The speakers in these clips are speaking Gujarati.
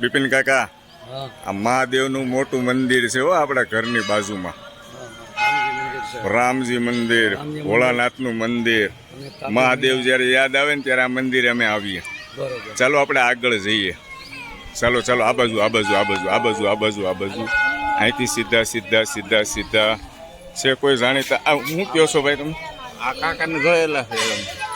બિપિન કાકા આ મહાદેવનું મોટું મંદિર છે હો આપણા ઘરની બાજુમાં. રામજી મંદિર ભોળાનાથનું મંદિર. મહાદેવ જ્યારે યાદ આવે ને ત્યારે આ મંદિરે અમે આવીએ. ચાલો આપણે આગળ જઈએ. ચાલો ચાલો આ બાજુ આ બાજુ આ બાજુ આ બાજુ આ બાજુ આ બાજુ. અહીંથી સીધા સીધા સીધા સીધા. છે કોઈ જાણીતા? આ હું કહો છો ભાઈ તમે? આ કાકાને જોયેલા છે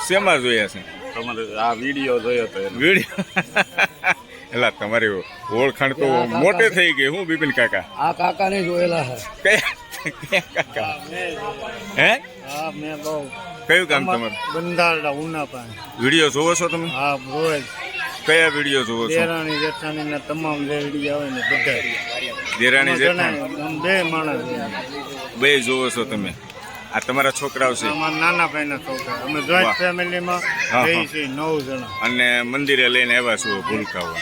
શેમાં જોયા છે? તમારે આ વીડિયો જોયો તો એનો. વીડિયો. એલા તમારી ઓળખાણ તો મોટે થઈ ગઈ. હું બિપિન કાકા? આ કાકાને જોયેલા છે. કયા? કયા કાકા? હે? હા મેં બહુ કયું કામ તમારું? બંધારડા ઉના પાસે વીડિયો જોવો છો તમે? હા રોજ કયા વીડિયો જોવો છો? દેરાણી જેઠાણી ના તમામ જે વીડિયો આવે ને બધા. દેરાણી જેઠાણી. બે માણસ બે જોવો છો તમે. આ તમારા છોકરાઓ છે. અમારા નાના ભાઈના છોકરા. અમે. જોઈન્ટ ફેમિલીમાં છીએ નવ જણા. અને મંદિરે લઈને આવ્યા છો ભૂલકાઓ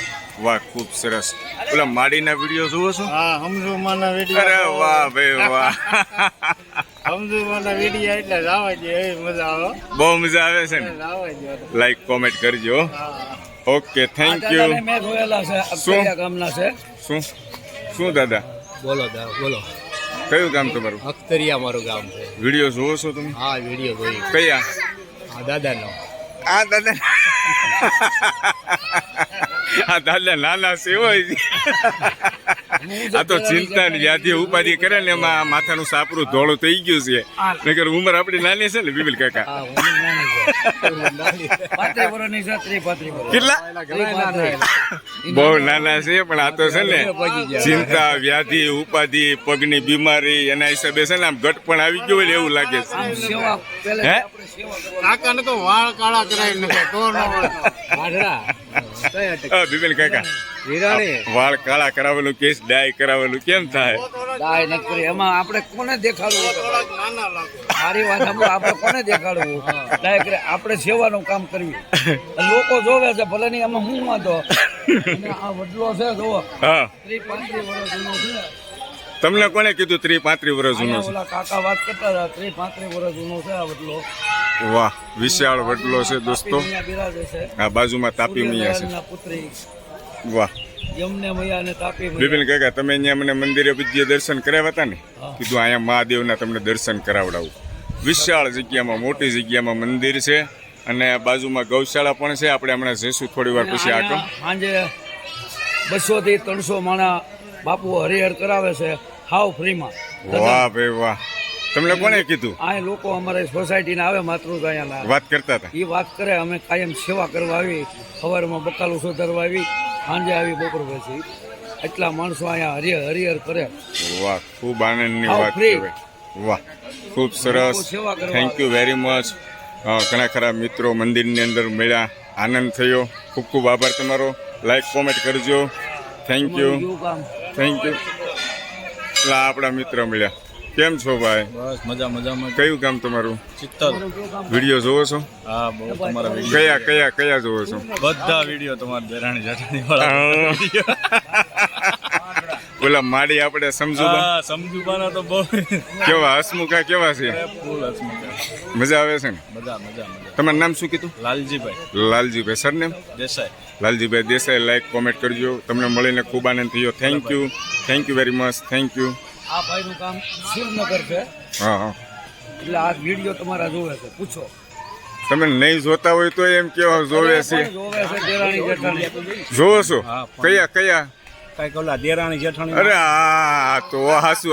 વાહ ખૂબ સરસ. પેલા માડીના વીડિયો જોવો છો? હા હમજુમાના અરે વીડિયો વાહ ભાઈ વાહ. હમજુમાના વીડિયો એટલે જ આવે મજા આવે બહુ મજા આવે છે ને? લાઈક કોમેન્ટ કરજો હા. ઓકે થેન્ક યુ મેં જોયેલા છે શું? ગામના છે? શું? શું દાદા? બોલો દાદા બોલો. કયું કામ તમારું? અખ્તરિયા મારું ગામ છે. વીડિયો જોવો છો તમે? હા વીડિયો જોઈ. કયા? હા દાદાનો. આ દાદા આ દાદા નાના છે હોય. આ તો ચિંતા ને વ્યાધિ ઉપાધિ કરે ને એમાં માથાનું સાપરું ધોળું થઈ ગયું છે. નકર ઉંમર આપણી નાની છે ને બિબિલ કાકા? કેટલા? બહુ નાના છે પણ આ તો છે ને ચિંતા વ્યાધિ ઉપાધિ પગની બીમારી એના હિસાબે છે ને આમ ઘટ પણ આવી ગયો હોય ને એવું લાગે છે. આમ સેવા પહેલે હે? કાકા ને તો વાળ કાળા કરાવી નાખે તો બિપિન કાકા. વાળ કાળા કરાવેલું કેસ ડાય કરાવેલું કેમ થાય? દાય નથી કરી. એમાં આપણે કોને દેખાડવું? થોડાક નાના લાગે. સારી વાત સાંભળો, આપણે કોને દેખાડવું? દાય કરે. આપણે સેવાનું કામ કરવું. લોકો જોવે છે ભલે નહીં એમાં હું વાંધો? આ વડલો છે જોવો ત્રીસ પાંત્રીસ વર્ષ છે. તમને કોને કીધું ત્રી પાંત્રી વર્ષ જૂનો કાકા વાત કરતા હતા ત્રીસ પાંત્રીસ વર્ષ જૂનો છે આ વડલો. છે વાહ વિશાળ વડલો છે દોસ્તો. આ બાજુમાં તાપી મૈયા છે. વાહ. બિપિન કાકા તમે અહીંયા મને મંદિરે વિદ્યા દર્શન કરાવ્યા હતા ને? કીધું અહીંયા મહાદેવના તમને દર્શન કરાવડાવું. વિશાળ જગ્યામાં મોટી જગ્યામાં મંદિર છે અને બાજુમાં ગૌશાળા પણ છે. આપણે હમણાં જઈશું થોડી વાર પછી આગળ. સાંજે બસો થી ત્રણસો માણા બાપુ હરિહર કરાવે છે હાવ ફ્રીમાં. વાહ ભાઈ વાહ. તમને કોને કીધું? આ લોકો અમારે સોસાયટીના આવે માતૃદયાના. વાત કરતા હતા. એ વાત કરે અમે કાયમ સેવા કરવા આવી સવારમાં બકાલું સુધારવા આવી સાંજે આવી બપોર પછી. એટલા માણસો અહીંયા હરિયર હરિહર કરે. વાહ ખૂબ આનંદની વાત કહેવાય. વાહ ખૂબ સરસ. થેન્ક યુ વેરી મચ ઘણા ખરા મિત્રો મંદિરની અંદર મળ્યા. આનંદ થયો. ખૂબ ખૂબ આભાર તમારો. લાઈક કોમેન્ટ કરજો. થેન્ક યુ થેન્ક યુ એટલા આપણા મિત્ર મળ્યા. કેમ છો ભાઈ? બસ મજા મજામાં કયું કામ તમારું? ચિત્તલ. વીડિયો જોવો છો? હા બહુ તમારા કયા કયા કયા જોવો છો? બધા વીડિયો તમારા દેરાણી જેઠાણી વાળા ઓલા માડી આપણે સમજુબા? સમજુ સમજુબાના તો બહુ. કેવા હસમુખા કેવા છે? ફૂલ હસમુખા. મજા આવે છે ને? મજા મજા મજા. તમારું નામ શું કીધું? Laljibhai. Laljibhai surname? Desai. Laljibhai Desai like comment કરજો. તમને મળીને ખૂબ આનંદ થયો. Thank you thank you very much thank you આ ભાઈનું કામ શિવનગર છે. હા હા. એટલે આ વીડિયો તમારા જોવે છે. પૂછો. તમે નહીં જોતા હોય તો એમ કેવા જોવે છે? જોવે છે કયા કયા? કંઈક ઓલા દેરાણી જેઠાણી અરે આ તો હાસુ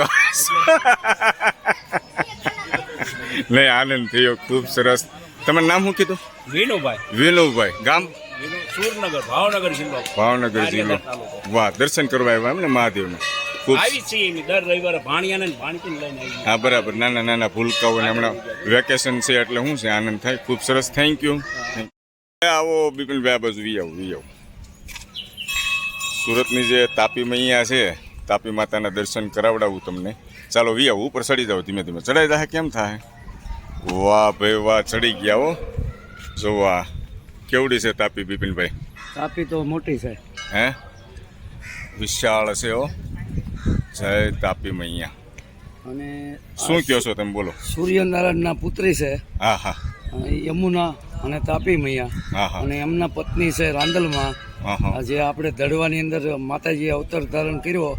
નહીં આનંદ થયો ખૂબ સરસ. તમારું નામ શું કીધું? વિનુભાઈ. વિનુભાઈ ગામ? સુરનગર ભાવનગર જિલ્લો. ભાવનગર જિલ્લો. વાહ દર્શન કરવા આવ્યા એમ ને મહાદેવના. આવી છીએ દર રવિવારે ભાણિયાને ભાણકીને લઈને આવી હા બરાબર. નાના નાના ભૂલકાઓ ને હમણાં વેકેશન છે એટલે શું છે આનંદ થાય. ખૂબ સરસ. થેન્ક યુ આવો બિપિનભાઈ આ બાજુ વી આવો વી આવો. સુરતની જે તાપી મૈયા છે તાપી માતાના દર્શન કરાવડાવું તમને. ચાલો વી આવું ઉપર ચડી જાઓ ધીમે ધીમે. ચડાઈ જાય કેમ થાય વાહ ભાઈ વાહ ચડી ગયા હો. જો વાહ કેવડી છે તાપી બિપિનભાઈ? તાપી તો મોટી છે. હે? વિશાળ છે હો. જય તાપી મૈયા. અને શું કહો છો તમે? બોલો. સૂર્યનારાયણના પુત્રી છે. હા હા. યમુના અને તાપી મૈયા. અને એમના પત્ની છે રાંદલમાં. જે આપણે દડવાની અંદર માતાજીએ અવતાર ધારણ કર્યો.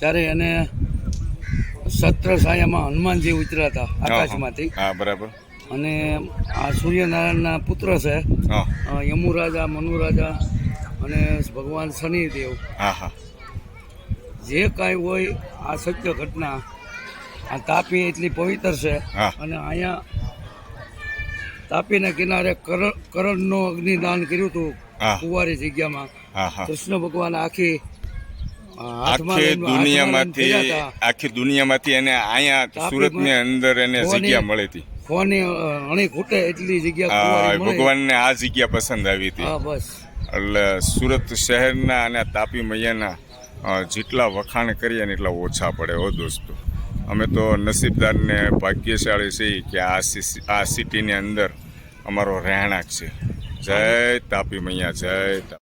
ત્યારે એને સત્ર સાયામાં હનુમાનજી ઉતર્યા હતા આકાશમાંથી. હા બરાબર. અને આ સૂર્યનારાયણના પુત્ર છે. યમુ રાજા યમુરાજા મનુરાજા અને ભગવાન શનિદેવ. હા હા. જે કાંઈ હોય આ સત્ય ઘટના આ તાપી એટલી પવિત્ર છે. અને અહીંયા તાપીના કિનારે કરણનો અગ્નિદાન કર્યું હતું કુવારી જગ્યામાં. કૃષ્ણ ભગવાન આખી દુનિયામાંથી આખી દુનિયામાંથી એને અહીંયા સુરતની અંદર એને જગ્યા મળી હતી. ફોને અણી ખૂટે એટલી જગ્યા ભગવાનને આ જગ્યા પસંદ આવી હતી. બસ. એટલે સુરત શહેરના અને તાપી મૈયાના જેટલા વખાણ કરીએ ને એટલા ઓછા પડે હો દોસ્તો. અમે તો નસીબદારને ભાગ્યશાળી છીએ કે આ આ સિટીની અંદર અમારો રહેણાંક છે. જય તાપી મૈયા, જય તાપી.